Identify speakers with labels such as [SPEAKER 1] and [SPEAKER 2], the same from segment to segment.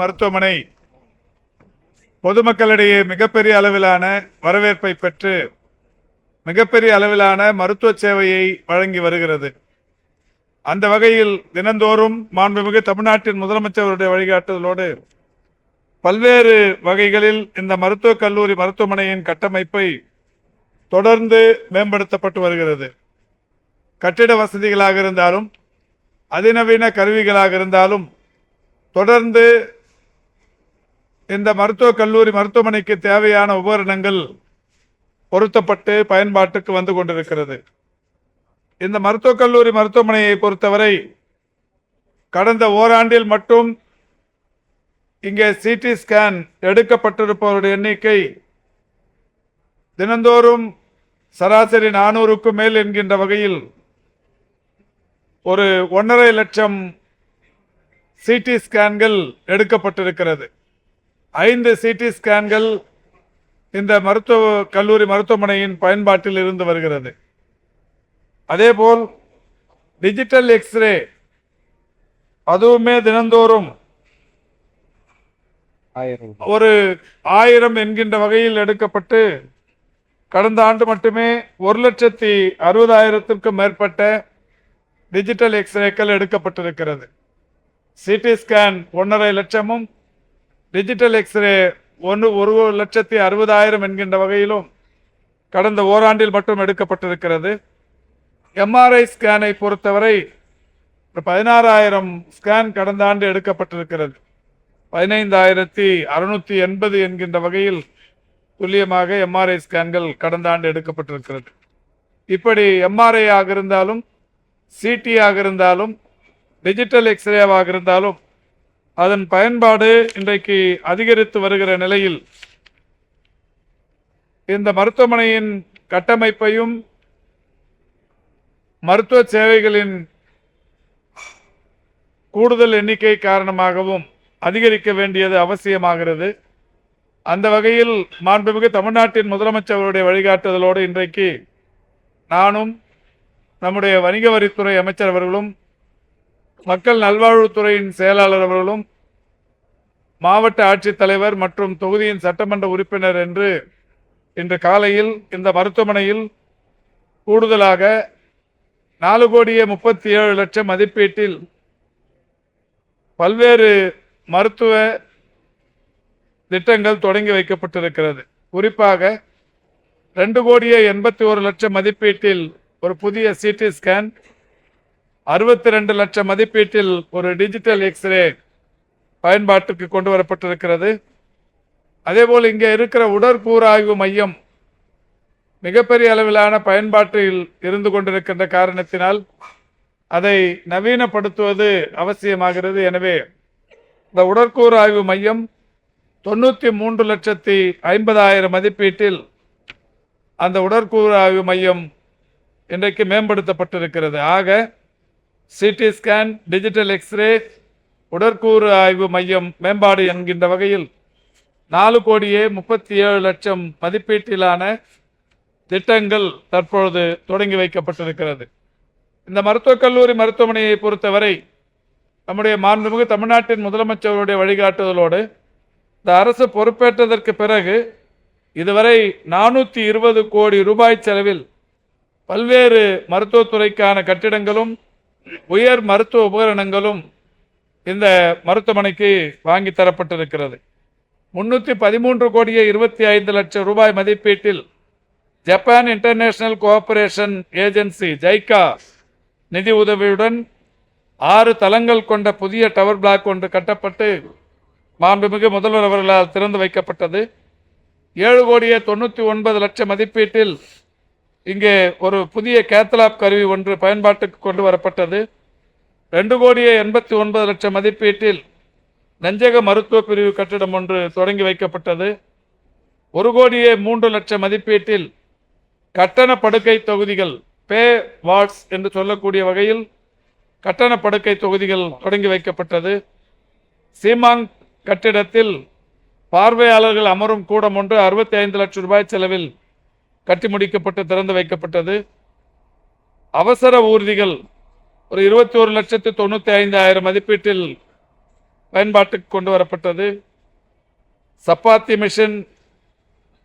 [SPEAKER 1] மருத்துவமனை. பொதுமக்களிடையே மிகப்பெரிய அளவிலான வரவேற்பை பெற்று மிகப்பெரிய அளவிலான மருத்துவ சேவையை வழங்கி வருகிறது. அந்த வகையில் தினந்தோறும் மாண்புமிகு தமிழ்நாட்டின் முதலமைச்சருடைய வழிகாட்டுதலோடு பல்வேறு வகைகளில் இந்த மருத்துவக் கல்லூரி மருத்துவமனையின் கட்டமைப்பை தொடர்ந்து மேம்படுத்தப்பட்டு வருகிறது. கட்டிட வசதிகளாக இருந்தாலும் அதிநவீன கருவிகளாக இருந்தாலும் தொடர்ந்து இந்த மருத்துவக் கல்லூரி மருத்துவமனைக்கு தேவையான உபகரணங்கள் பொருத்தப்பட்டு பயன்பாட்டுக்கு வந்து கொண்டிருக்கிறது. இந்த மருத்துவக் கல்லூரி மருத்துவமனையை பொறுத்தவரை கடந்த ஓராண்டில் மட்டும் இங்கே சிடி ஸ்கேன் எடுக்கப்பட்டிருப்பவருடைய எண்ணிக்கை தினந்தோறும் சராசரி நானூறுக்கும் மேல் என்கின்ற வகையில் ஒரு ஒன்றரை லட்சம் சிடி ஸ்கேன்கள் எடுக்கப்பட்டிருக்கிறது. ஐந்து சிடி ஸ்கேன்கள் இந்த மருத்துவ கல்லூரி மருத்துவமனையின் பயன்பாட்டில் இருந்து வருகிறது. அதேபோல் டிஜிட்டல் எக்ஸ்ரே அதுவுமே தினந்தோறும் ஒரு ஆயிரம் என்கின்ற வகையில் எடுக்கப்பட்டு கடந்த ஆண்டு மட்டுமே ஒரு லட்சத்தி அறுபதாயிரத்திற்கும் மேற்பட்ட டிஜிட்டல் எக்ஸ்ரேக்கள் எடுக்கப்பட்டிருக்கிறது. சிடி ஸ்கேன் ஒன்றரை லட்சமும் டிஜிட்டல் எக்ஸ்ரே ஒன்று ஒரு லட்சத்தி அறுபதாயிரம் என்கின்ற வகையிலும் கடந்த ஓராண்டில் மட்டும் எடுக்கப்பட்டிருக்கிறது. எம்ஆர்ஐ ஸ்கேனை பொறுத்தவரை பதினாறாயிரம் ஸ்கேன் கடந்த ஆண்டு எடுக்கப்பட்டிருக்கிறது. பதினைந்தாயிரத்தி அறுநூத்தி எண்பது என்கின்ற வகையில் துல்லியமாக எம்ஆர்ஐ ஸ்கேன்கள் கடந்த ஆண்டு எடுக்கப்பட்டிருக்கிறது. இப்படி எம்ஆர்ஐ ஆக இருந்தாலும் சிடி ஆக இருந்தாலும் டிஜிட்டல் எக்ஸ்ரேவாக இருந்தாலும் அதன் பயன்பாடு இன்றைக்கு அதிகரித்து வருகிற நிலையில் இந்த மருத்துவமனையின் கட்டமைப்பையும் மருத்துவ சேவைகளின் கூடுதல் எண்ணிக்கை காரணமாகவும் அதிகரிக்க வேண்டியது அவசியமாகிறது. அந்த வகையில் மாண்புமிகு தமிழ்நாட்டின் முதலமைச்சருடைய வழிகாட்டுதலோடு இன்றைக்கு நானும் நம்முடைய வணிக வரித்துறை அமைச்சர் அவர்களும் மக்கள் நல்வாழ்வுத்துறையின் செயலாளர் அவர்களும் மாவட்ட ஆட்சித்தலைவர் மற்றும் தொகுதியின் சட்டமன்ற உறுப்பினர் என்று இன்று காலையில் இந்த மருத்துவமனையில் கூடுதலாக நாலு கோடியே முப்பத்தி ஏழு லட்சம் மதிப்பீட்டில் பல்வேறு மருத்துவ திட்டங்கள் தொடங்கி வைக்கப்பட்டிருக்கிறது. குறிப்பாக ரெண்டு கோடியே எண்பத்தி ஒரு லட்சம் மதிப்பீட்டில் ஒரு புதிய சிடி ஸ்கேன் அறுபத்தி ரெண்டு லட்சம் மதிப்பீட்டில் ஒரு டிஜிட்டல் எக்ஸ்ரே பயன்பாட்டுக்கு கொண்டு வரப்பட்டிருக்கிறது. அதேபோல் இங்கே இருக்கிற உடற்கூறாய்வு மையம் மிகப்பெரிய அளவிலான பயன்பாட்டில் இருந்து கொண்டிருக்கின்ற காரணத்தினால் அதை நவீனப்படுத்துவது அவசியமாகிறது. எனவே இந்த உடற்கூறாய்வு மையம் தொண்ணூற்றி மூன்று லட்சத்தி ஐம்பதாயிரம் மதிப்பீட்டில் அந்த உடற்கூறு ஆய்வு மையம் இன்றைக்கு மேம்படுத்தப்பட்டிருக்கிறது. ஆக சிடி ஸ்கேன் டிஜிட்டல் எக்ஸ்ரே உடற்கூறு ஆய்வு மையம் மேம்பாடு என்கின்ற வகையில் நாலு கோடியே முப்பத்தி ஏழு லட்சம் மதிப்பீட்டிலான திட்டங்கள் தற்பொழுது தொடங்கி வைக்கப்பட்டிருக்கிறது. இந்த மருத்துவக் கல்லூரி மருத்துவமனையை பொறுத்தவரை நம்முடைய மாண்புமிகு தமிழ்நாட்டின் முதலமைச்சருடைய வழிகாட்டுதலோடு இந்த அரசு பொறுப்பேற்றதற்கு பிறகு இதுவரை நானூற்றி இருபது கோடி ரூபாய் செலவில் பல்வேறு மருத்துவத்துறைக்கான கட்டிடங்களும் உயர் மருத்துவ உபகரணங்களும் இந்த மருத்துவமனைக்கு வாங்கி தரப்பட்டிருக்கிறது. முன்னூற்றி பதிமூன்று கோடியே இருபத்தி ஐந்து லட்சம் ரூபாய் மதிப்பீட்டில் Japan International Cooperation Agency JICA நிதி உதவியுடன் ஆறு தளங்கள் கொண்ட புதிய டவர் பிளாக் ஒன்று கட்டப்பட்டு மாண்புமிகு முதல்வர் அவர்களால் திறந்து வைக்கப்பட்டது. ஏழு கோடியே தொண்ணூற்றி ஒன்பது லட்சம் மதிப்பீட்டில் இங்கே ஒரு புதிய கேத்தலாப் கருவி ஒன்று பயன்பாட்டுக்கு கொண்டு வரப்பட்டது. ரெண்டு கோடியே எண்பத்தி ஒன்பது லட்சம் மதிப்பீட்டில் நெஞ்சக மருத்துவ பிரிவு கட்டிடம் ஒன்று தொடங்கி வைக்கப்பட்டது. ஒரு கோடியே மூன்று லட்சம் மதிப்பீட்டில் கட்டண படுக்கை தொகுதிகள் பே வார்ட்ஸ் என்று சொல்லக்கூடிய வகையில் கட்டண படுக்கை தொகுதிகள் தொடங்கி வைக்கப்பட்டது. சீமாங் கட்டிடத்தில் பார்வையாளர்கள் அமரும் கூடம் ஒன்று அறுபத்தி ஐந்து லட்சம் ரூபாய் செலவில் கட்டி முடிக்கப்பட்டு திறந்து வைக்கப்பட்டது. அவசர ஊர்திகள் ஒரு இருபத்தி ஒரு லட்சத்து தொண்ணூற்றி ஐந்தாயிரம் மதிப்பீட்டில் பயன்பாட்டுக்கு கொண்டு வரப்பட்டது. சப்பாத்தி மிஷின்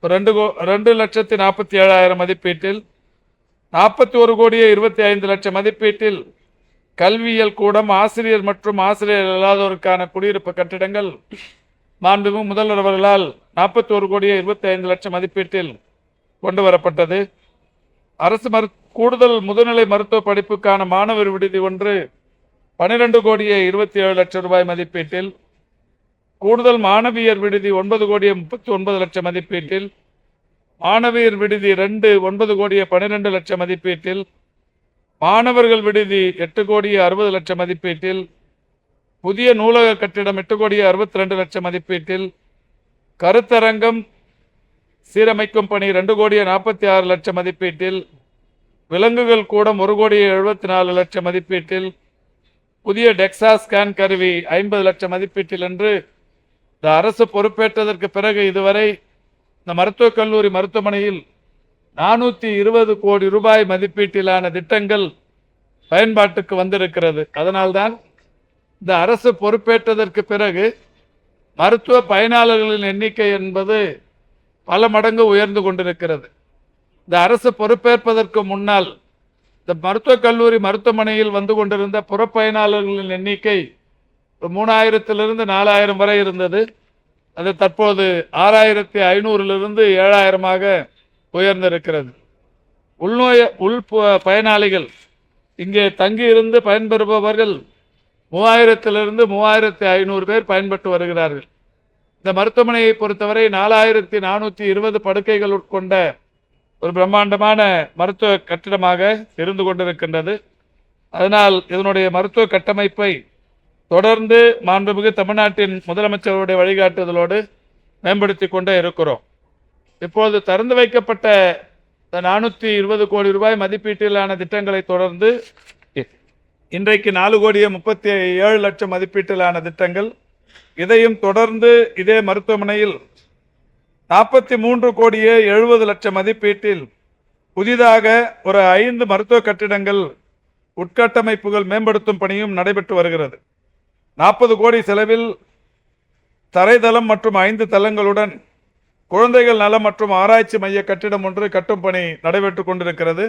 [SPEAKER 1] ரெண்டு கோ ரெண்டு லட்சத்தி நாற்பத்தி ஏழாயிரம் மதிப்பீட்டில் நாற்பத்தி ஒரு கோடியே இருபத்தி ஐந்து லட்சம் மதிப்பீட்டில் கல்வியியல் கூடம் ஆசிரியர் மற்றும் ஆசிரியர் இல்லாதோருக்கான குடியிருப்பு கட்டிடங்கள் மாண்புமிகு முதல்வர் அவர்களால் நாற்பத்தி ஒரு கோடியே இருபத்தி ஐந்து லட்சம் மதிப்பீட்டில் கொண்டு வரப்பட்டது. அரசு மரு கூடுதல் முதுநிலை மருத்துவ படிப்புக்கான மாணவர் விடுதி ஒன்று பன்னிரண்டு கோடியே இருபத்தி ஏழு லட்சம் ரூபாய் மதிப்பீட்டில் கூடுதல் மாணவியர் விடுதி ஒன்பது கோடியே முப்பத்தி ஒன்பது லட்சம் மதிப்பீட்டில் மாணவியர் விடுதி ரெண்டு ஒன்பது கோடியே பன்னிரெண்டு லட்சம் மதிப்பீட்டில் மாணவர்கள் விடுதி எட்டு கோடியே அறுபது லட்சம் மதிப்பீட்டில் புதிய நூலக கட்டிடம் எட்டு கோடியே அறுபத்தி ரெண்டு லட்சம் மதிப்பீட்டில் கருத்தரங்கம் சீரமைக்கும் பணி ரெண்டு கோடியே நாற்பத்தி ஆறு லட்சம் மதிப்பீட்டில் விலங்குகள் கூடம் ஒரு கோடியே எழுபத்தி நாலு லட்சம் மதிப்பீட்டில் புதிய டெக்ஸா ஸ்கேன் கருவி ஐம்பது லட்சம் மதிப்பீட்டில் என்று இந்த அரசு பொறுப்பேற்றதற்கு பிறகு இதுவரை இந்த மருத்துவக் கல்லூரி மருத்துவமனையில் நானூற்றி இருபது கோடி ரூபாய் மதிப்பீட்டிலான திட்டங்கள் பயன்பாட்டுக்கு வந்திருக்கிறது. அதனால்தான் இந்த அரசு பொறுப்பேற்றதற்கு பிறகு மருத்துவ பயனாளர்களின் எண்ணிக்கை என்பது பல மடங்கு உயர்ந்து கொண்டிருக்கிறது. இந்த அரசு பொறுப்பேற்பதற்கு முன்னால் இந்த மருத்துவக் கல்லூரி மருத்துவமனையில் வந்து கொண்டிருந்த புறப்பயனாளர்களின் எண்ணிக்கை மூணாயிரத்திலிருந்து நாலாயிரம் வரை இருந்தது. அது தற்போது ஆறாயிரத்தி ஐநூறிலிருந்து ஏழாயிரமாக உயர்ந்திருக்கிறது. உள்நோய உள் பயனாளிகள் இங்கே தங்கியிருந்து பயன்பெறுபவர்கள் மூவாயிரத்திலிருந்து மூவாயிரத்தி ஐநூறு பேர் பயன்பட்டு வருகிறார்கள். இந்த மருத்துவமனையை பொறுத்தவரை நாலாயிரத்தி நானூற்றி இருபது படுக்கைகள் உட்கொண்ட ஒரு பிரம்மாண்டமான மருத்துவ கட்டிடமாக இருந்து கொண்டிருக்கின்றது. அதனால் இதனுடைய மருத்துவ கட்டமைப்பை தொடர்ந்து மாண்புமிகு தமிழ்நாட்டின் முதலமைச்சருடைய வழிகாட்டுதலோடு மேம்படுத்தி கொண்டே இருக்கிறோம். இப்போது திறந்து வைக்கப்பட்ட நானூற்றி இருபது கோடி ரூபாய் மதிப்பீட்டிலான திட்டங்களை தொடர்ந்து இன்றைக்கு நாலு கோடியே முப்பத்தி ஏழு லட்சம் மதிப்பீட்டிலான திட்டங்கள் இதையும் தொடர்ந்து இதே மருத்துவமனையில் நாற்பத்தி மூன்று கோடியே எழுபது லட்சம் மதிப்பீட்டில் புதிதாக ஒரு ஐந்து மருத்துவ கட்டிடங்கள் உட்கட்டமைப்புகள் மேம்படுத்தும் பணியும் நடைபெற்று வருகிறது. நாற்பது கோடி செலவில் தரைதளம் மற்றும் ஐந்து தளங்களுடன் குழந்தைகள் நலம் மற்றும் ஆராய்ச்சி மைய கட்டிடம் ஒன்று கட்டும் பணி நடைபெற்று கொண்டிருக்கிறது.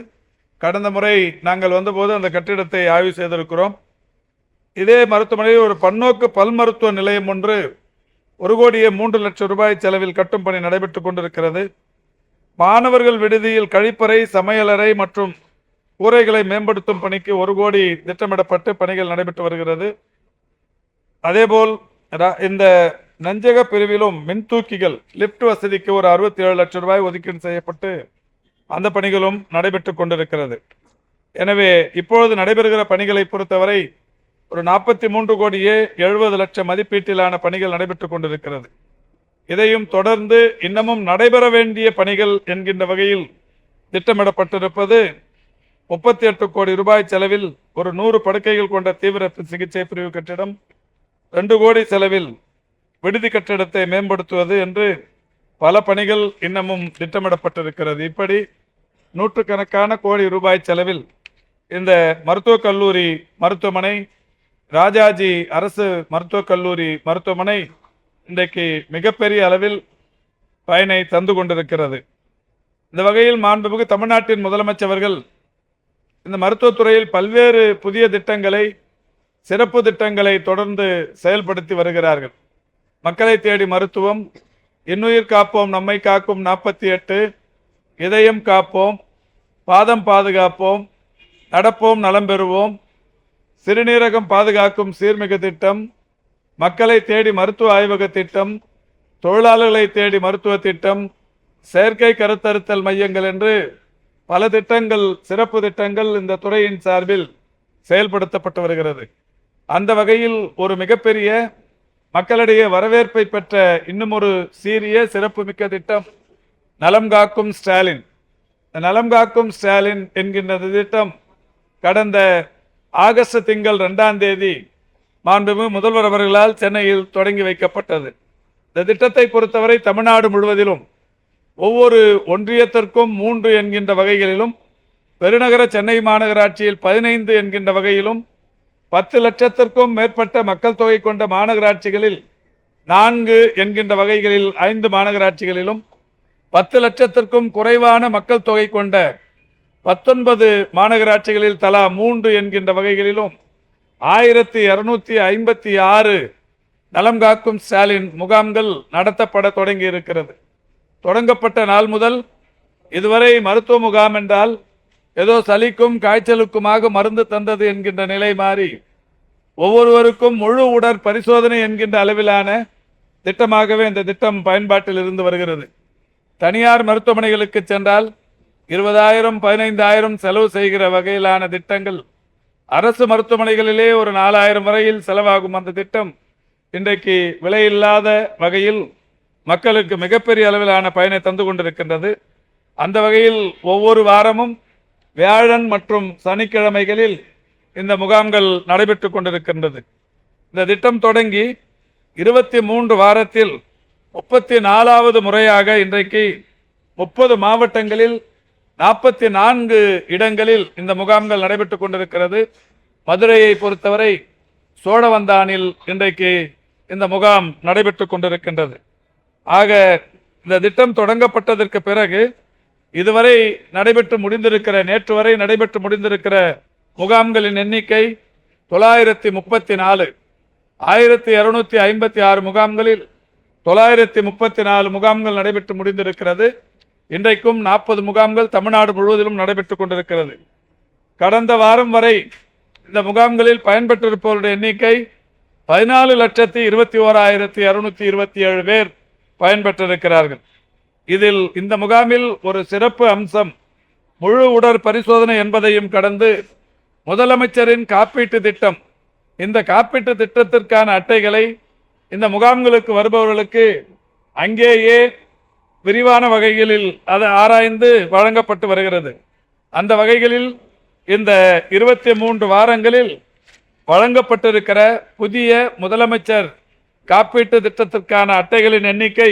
[SPEAKER 1] கடந்த முறை நாங்கள் வந்தபோது அந்த கட்டிடத்தை ஆய்வு செய்திருக்கிறோம். இதே மருத்துவமனையில் ஒரு பன்னோக்கு பல் மருத்துவ நிலையம் ஒன்று ஒரு கோடியே மூன்று லட்சம் ரூபாய் செலவில் கட்டும் பணி நடைபெற்று கொண்டிருக்கிறது. மாணவர்கள் விடுதியில் கழிப்பறை சமையலறை மற்றும் கூரைகளை மேம்படுத்தும் பணிக்கு ஒரு கோடி திட்டமிடப்பட்டு பணிகள் நடைபெற்று வருகிறது. அதேபோல் இந்த நஞ்சக பிரிவிலும் மின்தூக்கிகள் லிப்ட் வசதிக்கு ஒரு அறுபத்தி ஏழு லட்சம் ரூபாய் ஒதுக்கீடு செய்யப்பட்டு அந்த பணிகளும் நடைபெற்று கொண்டிருக்கிறது. எனவே இப்பொழுது நடைபெறுகிற பணிகளை பொறுத்தவரை ஒரு நாற்பத்தி மூன்று கோடியே எழுபது லட்சம் மதிப்பீட்டிலான பணிகள் நடைபெற்றுக் கொண்டிருக்கிறது. இதையும் தொடர்ந்து இன்னமும் நடைபெற வேண்டிய பணிகள் என்கின்ற வகையில் திட்டமிடப்பட்டிருப்பது முப்பத்தி எட்டு கோடி ரூபாய் செலவில் ஒரு நூறு படுக்கைகள் கொண்ட தீவிர சிகிச்சை பிரிவு கட்டிடம் ரெண்டு கோடி செலவில் விடுதி கட்டிடத்தை மேம்படுத்துவது என்று பல பணிகள் இன்னமும் திட்டமிடப்பட்டிருக்கிறது. இப்படி நூற்றுக்கணக்கான கோடி ரூபாய் செலவில் இந்த மருத்துவக் கல்லூரி மருத்துவமனை ராஜாஜி அரசு மருத்துவக் கல்லூரி மருத்துவமனை இன்றைக்கு மிகப்பெரிய அளவில் பயனை தந்து கொண்டிருக்கிறது. இந்த வகையில் மாண்புமிகு தமிழ்நாட்டின் முதலமைச்சர்கள் இந்த மருத்துவத்துறையில் பல்வேறு புதிய திட்டங்களை சிறப்பு திட்டங்களை தொடர்ந்து செயல்படுத்தி வருகிறார்கள். மக்களை தேடி மருத்துவம் இன்னுயிர் காப்போம் நம்மை காக்கும் நாற்பத்தி எட்டு இதயம் காப்போம் பாதம் பாதுகாப்போம் நடப்போம் நலம் பெறுவோம் சிறுநீரகம் பாதுகாக்கும் சீர்மிகு திட்டம் மக்களை தேடி மருத்துவ ஆய்வக திட்டம் தொழிலாளர்களை தேடி மருத்துவ திட்டம் செயற்கை கருத்தறுத்தல் மையங்கள் என்று பல திட்டங்கள் சிறப்பு திட்டங்கள் இந்த துறையின் சார்பில் செயல்படுத்தப்பட்டு வருகிறது. அந்த வகையில் ஒரு மிகப்பெரிய மக்களிடையே வரவேற்பை பெற்ற இன்னும் ஒரு சீரிய சிறப்புமிக்க திட்டம் நலம் காக்கும் ஸ்டாலின். நலம் காக்கும் ஸ்டாலின் என்கின்ற திட்டம் கடந்த ஆகஸ்ட் திங்கள் ரெண்டாம் தேதி மாண்புமிகு முதல்வர் அவர்களால் சென்னையில் தொடங்கி வைக்கப்பட்டது. இந்த திட்டத்தை பொறுத்தவரை தமிழ்நாடு முழுவதிலும் ஒவ்வொரு ஒன்றியத்திற்கும் மூன்று என்கின்ற வகைகளிலும் பெருநகர சென்னை மாநகராட்சியில் பதினைந்து என்கின்ற வகையிலும் பத்து லட்சத்திற்கும் மேற்பட்ட மக்கள் தொகை கொண்ட மாநகராட்சிகளில் நான்கு என்கின்ற வகைகளில் ஐந்து மாநகராட்சிகளிலும் பத்து லட்சத்திற்கும் குறைவான மக்கள் தொகை கொண்ட பத்தொன்பது மாநகராட்சிகளில் தலா மூன்று என்கின்ற வகைகளிலும் ஆயிரத்தி இருநூத்தி ஐம்பத்தி ஆறு நலம் காக்கும் ஸ்டாலின் முகாம்கள் நடத்தப்பட தொடங்கி இருக்கிறது. தொடங்கப்பட்ட நாள் முதல் இதுவரை மருத்துவ முகாம் என்றால் ஏதோ சளிக்கும் காய்ச்சலுக்குமாக மருந்து தந்தது என்கின்ற நிலை மாறி ஒவ்வொருவருக்கும் முழு உடற் பரிசோதனை என்கின்ற அளவிலான திட்டமாகவே இந்த திட்டம் பயன்பாட்டில் இருந்து வருகிறது. தனியார் மருத்துவமனைகளுக்கு சென்றால் இருபதாயிரம் பதினைந்தாயிரம் செலவு செய்கிற வகையிலான திட்டங்கள். அரசு மருத்துவமனைகளிலே ஒரு நாலாயிரம் வரையில் செலவாகும் அந்த திட்டம் இன்றைக்கு விலையில்லாத வகையில் மக்களுக்கு மிகப்பெரிய அளவிலான பயனை தந்து கொண்டிருக்கின்றது. அந்த வகையில் ஒவ்வொரு வாரமும் வியாழன் மற்றும் சனிக்கிழமைகளில் இந்த முகாம்கள் நடைபெற்று கொண்டிருக்கின்றது. இந்த திட்டம் தொடங்கி இருபத்தி மூன்று வாரத்தில் முப்பத்தி நாலாவது முறையாக இன்றைக்கு முப்பது மாவட்டங்களில் நாற்பத்தி நான்கு இடங்களில் இந்த முகாம்கள் நடைபெற்று கொண்டிருக்கிறது. மதுரையை பொறுத்தவரை சோழவந்தானில் இன்றைக்கு இந்த முகாம் நடைபெற்று கொண்டிருக்கின்றது. ஆக இந்த திட்டம் தொடங்கப்பட்டதற்கு பிறகு இதுவரை நடைபெற்று முடிந்திருக்கிற நேற்று வரை நடைபெற்று முடிந்திருக்கிற முகாம்களின் எண்ணிக்கை தொள்ளாயிரத்தி முப்பத்தி நாலு. ஆயிரத்தி இருநூத்தி ஐம்பத்தி ஆறு முகாம்களில் தொள்ளாயிரத்தி முப்பத்தி நாலு முகாம்கள் நடைபெற்று முடிந்திருக்கிறது. இன்றைக்கும் நாற்பது முகாம்கள் தமிழ்நாடு முழுவதிலும் நடைபெற்றுக் கொண்டிருக்கிறது. கடந்த வாரம் வரை இந்த முகாம்களில் பயன்பெற்றிருப்பவருடைய எண்ணிக்கை பதினாலு லட்சத்தி இருபத்தி ஓராயிரத்தி இருநூத்தி இருபத்தி ஏழு பேர் பயன்பெற்றிருக்கிறார்கள். இதில் இந்த முகாமில் ஒரு சிறப்பு அம்சம் முழு உடற் பரிசோதனை என்பதையும் கடந்து முதலமைச்சரின் காப்பீட்டு திட்டம் இந்த காப்பீட்டு திட்டத்திற்கான அட்டைகளை இந்த முகாம்களுக்கு வருபவர்களுக்கு அங்கேயே விரிவான வகைகளில் அது ஆராய்ந்து வழங்கப்பட்டு வருகிறது. அந்த வகைகளில் இந்த இருபத்தி மூன்று வாரங்களில் வழங்கப்பட்டிருக்கிற புதிய முதலமைச்சர் காப்பீட்டு திட்டத்திற்கான அட்டைகளின் எண்ணிக்கை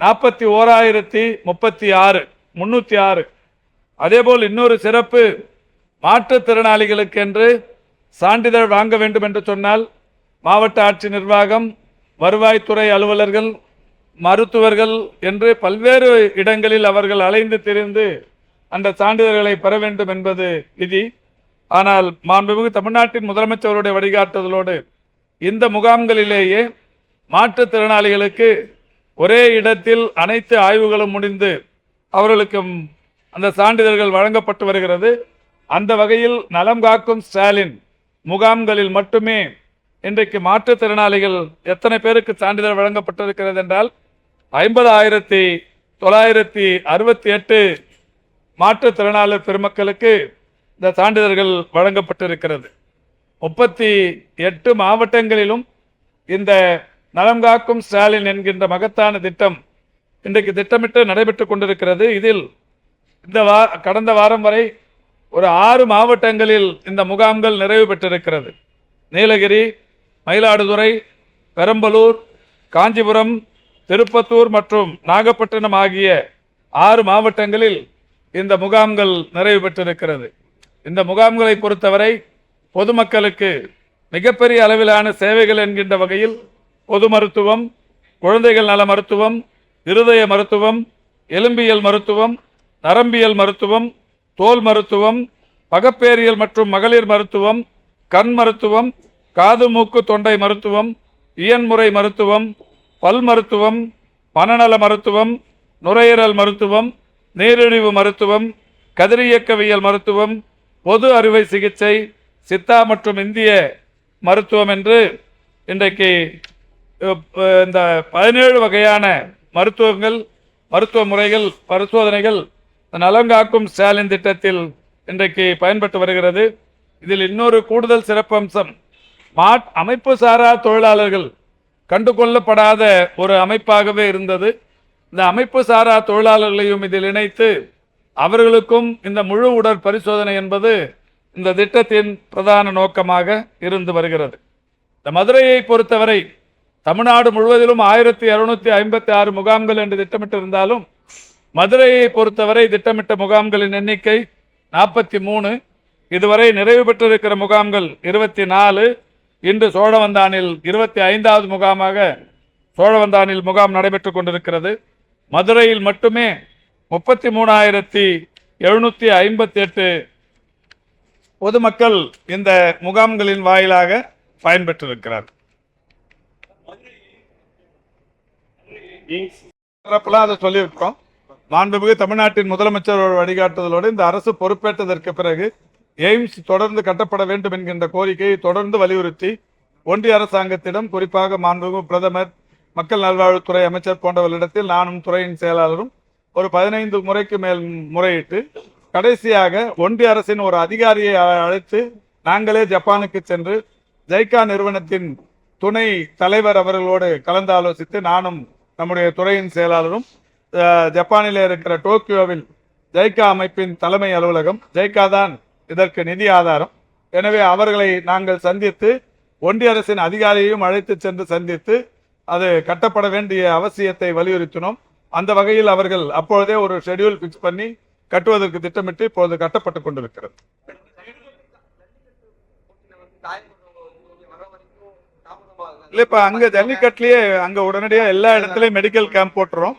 [SPEAKER 1] நாற்பத்தி ஓராயிரத்தி முப்பத்தி ஆறு முன்னூற்றி ஆறு. அதேபோல் இன்னொரு சிறப்பு மாற்றுத்திறனாளிகளுக்கென்று சான்றிதழ் வாங்க வேண்டும் என்று சொன்னால் மாவட்ட ஆட்சி நிர்வாகம் வருவாய்த்துறை அலுவலர்கள் மருத்துவர்கள் என்று பல்வேறு இடங்களில் அவர்கள் அலைந்து திரிந்து அந்த சான்றிதழ்களை பெற வேண்டும் என்பது விதி. ஆனால் மாண்புமிகு தமிழ்நாட்டின் முதலமைச்சருடைய வழிகாட்டுதலோடு இந்த முகாம்களிலேயே மாற்றுத்திறனாளிகளுக்கு ஒரே இடத்தில் அனைத்து ஆய்வுகளும் முடிந்து அவர்களுக்கு அந்த சான்றிதழ்கள் வழங்கப்பட்டு வருகிறது. அந்த வகையில் நலம் காக்கும் ஸ்டாலின் முகாம்களில் மட்டுமே இன்றைக்கு மாற்றுத்திறனாளிகள் எத்தனை பேருக்கு சான்றிதழ் வழங்கப்பட்டிருக்கிறது என்றால் ஐம்பதாயிரத்தி தொள்ளாயிரத்தி அறுபத்தி எட்டு மாற்றுத்திறனாளர் பெருமக்களுக்கு இந்த சான்றிதழ்கள் வழங்கப்பட்டிருக்கிறது. முப்பத்தி எட்டு மாவட்டங்களிலும் இந்த நலம் காக்கும் ஸ்டாலின் என்கின்ற மகத்தான திட்டம் இன்றைக்கு திட்டமிட்டு நடைபெற்று கொண்டிருக்கிறது. இதில் இந்த வா கடந்த வாரம் வரை ஒரு ஆறு மாவட்டங்களில் இந்த முகாம்கள் நிறைவு பெற்றிருக்கிறது. நீலகிரி மயிலாடுதுறை பெரம்பலூர் காஞ்சிபுரம் திருப்பத்தூர் மற்றும் நாகப்பட்டினம் ஆகிய ஆறு மாவட்டங்களில் இந்த முகாம்கள் நிறைவு பெற்றிருக்கிறது. இந்த முகாம்களை பொறுத்தவரை பொதுமக்களுக்கு மிகப்பெரிய அளவிலான சேவைகள் என்கின்ற வகையில் பொது மருத்துவம் குழந்தைகள் நல மருத்துவம் இருதய மருத்துவம் எலும்பியல் மருத்துவம் நரம்பியல் மருத்துவம் தோல் மருத்துவம் பகப்பேரியல் மற்றும் மகளிர் மருத்துவம் கண் மருத்துவம் காது மூக்கு தொண்டை மருத்துவம் இயன்முறை மருத்துவம் பல் மருத்துவம் மனநல மருத்துவம் நுரையீரல் மருத்துவம் நீரிழிவு மருத்துவம் கதிரியக்கவியல் மருத்துவம் பொது அறுவை சிகிச்சை சித்தா மற்றும் இந்திய மருத்துவம் என்று இன்றைக்கு இந்த பதினேழு வகையான மருத்துவங்கள் மருத்துவ முறைகள் பரிசோதனைகள் நலங்காக்கும் ஸ்டாலின் திட்டத்தில் இன்றைக்கு பயன்பட்டு வருகிறது. இதில் இன்னொரு கூடுதல் சிறப்பம்சம் மாட் அமைப்பு சாரா தொழிலாளர்கள் கண்டுகொள்ளப்படாத ஒரு அமைப்பாகவே இருந்தது. இந்த அமைப்பு சாரா தொழிலாளர்களையும் இதில் இணைத்து அவர்களுக்கும் இந்த முழு உடற் பரிசோதனை என்பது இந்த திட்டத்தின் பிரதான நோக்கமாக இருந்து வருகிறது. இந்த மதுரையை பொறுத்தவரை தமிழ்நாடு முழுவதிலும் ஆயிரத்தி இரநூத்தி ஐம்பத்தி ஆறு முகாம்கள் என்று திட்டமிட்டிருந்தாலும் மதுரையை பொறுத்தவரை திட்டமிட்ட முகாம்களின் எண்ணிக்கை நாற்பத்தி மூணு. இதுவரை நிறைவு பெற்றிருக்கிற முகாம்கள் இருபத்தி நாலு. இன்று சோழவந்தானில் இருபத்தி ஐந்தாவது முகாமாக சோழவந்தானில் முகாம் நடைபெற்று கொண்டிருக்கிறது. மதுரையில் மட்டுமே முப்பத்தி மூணாயிரத்தி எழுநூத்தி ஐம்பத்தி எட்டு பொதுமக்கள் இந்த முகாம்களின் வாயிலாக பயன்பெற்றிருக்கிறார். அதை சொல்லியிருக்கோம். மாண்புமிகு தமிழ்நாட்டின் முதலமைச்சரோட வழிகாட்டுதலோடு இந்த அரசு பொறுப்பேற்றதற்கு பிறகு எய்ம்ஸ் தொடர்ந்து கட்டப்பட வேண்டும் என்கின்ற கோரிக்கையை தொடர்ந்து வலியுறுத்தி ஒன்றிய அரசாங்கத்திடம் குறிப்பாக மாண்புமிகு பிரதமர் மக்கள் நல்வாழ்வுத்துறை அமைச்சர் போன்றவர்களிடத்தில் நானும் துறையின் செயலாளரும் ஒரு பதினைந்து முறைக்கு மேல் முறையிட்டு கடைசியாக ஒன்றிய அரசின் ஒரு அதிகாரியை அழைத்து நாங்களே ஜப்பானுக்கு சென்று ஜைகா நிறுவனத்தின் துணை தலைவர் அவர்களோடு கலந்து ஆலோசித்து நானும் நம்முடைய துறையின் செயலாளரும் ஜப்பானில் இருக்கிற டோக்கியோவில் ஜைகா அமைப்பின் தலைமை அலுவலகம் ஜைக்கா தான் இதற்கு நிதி ஆதாரம். எனவே அவர்களை நாங்கள் சந்தித்து ஒன்றிய அரசின் அதிகாரியையும் அழைத்து சென்று சந்தித்து அது கட்டப்பட வேண்டிய அவசியத்தை வலியுறுத்தினோம். அந்த வகையில் அவர்கள் அப்பொழுதே ஒரு ஷெட்யூல் பிக்ஸ் பண்ணி கட்டுவதற்கு திட்டமிட்டு இப்பொழுது கட்டப்பட்டு கொண்டிருக்கிறது. இல்ல இப்ப அங்க ஜல்லிக்கட்டுலயே அங்க உடனடியா எல்லா இடத்துலயும் மெடிக்கல் கேம்ப் போட்டுரும்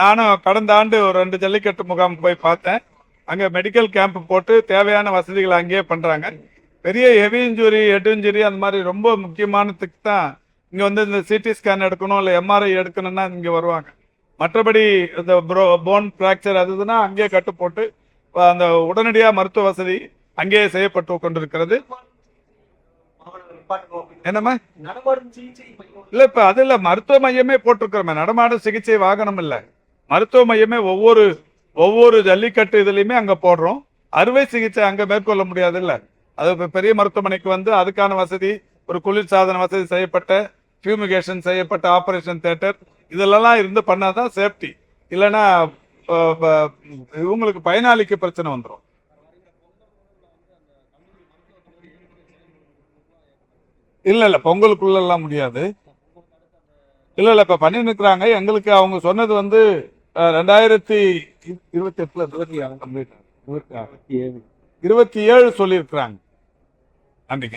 [SPEAKER 1] நானும் கடந்த ஆண்டு ஒரு ரெண்டு ஜல்லிக்கட்டு முகாம் போய் பார்த்தேன். அங்கே மெடிக்கல் கேம்ப் போட்டு தேவையான வசதிகளை அங்கேயே பண்ணுறாங்க பெரிய ஹெவி இன்ஜுரி ஹெட் இன்ஜுரி அந்த மாதிரி ரொம்ப முக்கியமானதுக்கு தான். இங்கே வந்து இந்த சிடி ஸ்கேன் எடுக்கணும் இல்லை எம்ஆர்ஐ எடுக்கணும்னா இங்கே வருவாங்க. மற்றபடி இந்த ப்ரோ போன் ஃப்ராக்சர் அது இதுனா அங்கேயே கட்டு போட்டு அந்த உடனடியாக மருத்துவ வசதி அங்கேயே செய்யப்பட்டு கொண்டிருக்கிறது. என்னம்மா?
[SPEAKER 2] நடமாடும் சிகிச்சை
[SPEAKER 1] இல்ல இப்ப அது இல்ல மருத்துவ மையமே போட்டிருக்கிறோமே. நடமாடும் சிகிச்சை வாகனம் இல்ல. மருத்துவ மையமே ஒவ்வொரு ஒவ்வொரு ஜல்லிக்கட்டு இதுலையுமே அங்க போடுறோம். அறுவை சிகிச்சை அங்க மேற்கொள்ள முடியாது இல்ல அது இப்போ பெரிய மருத்துவமனைக்கு வந்து அதுக்கான வசதி ஒரு குளிர்சாதன வசதி செய்யப்பட்ட ஃபியூமிகேஷன் செய்யப்பட்ட ஆபரேஷன் தேட்டர் இதெல்லாம் இருந்து பண்ணாதான் சேஃப்டி இல்லைன்னா இவங்களுக்கு பயனாளிக்கு பிரச்சனை வந்துடும் இல்ல இல்ல பொங்கலுக்குள்ள எல்லாம் முடியாது. இல்ல இல்ல இப்ப பண்ணி நிக்கிறாங்க எங்களுக்கு அவங்க சொன்னது வந்து ரெண்டாயிரத்தி இருபத்தி எட்டுல இருபத்தி ஆறு கம்ப்ளீட் இருபத்தி ஏழு. இருபத்தி ஏழு சொல்லியிருக்கிறாங்க. நன்றி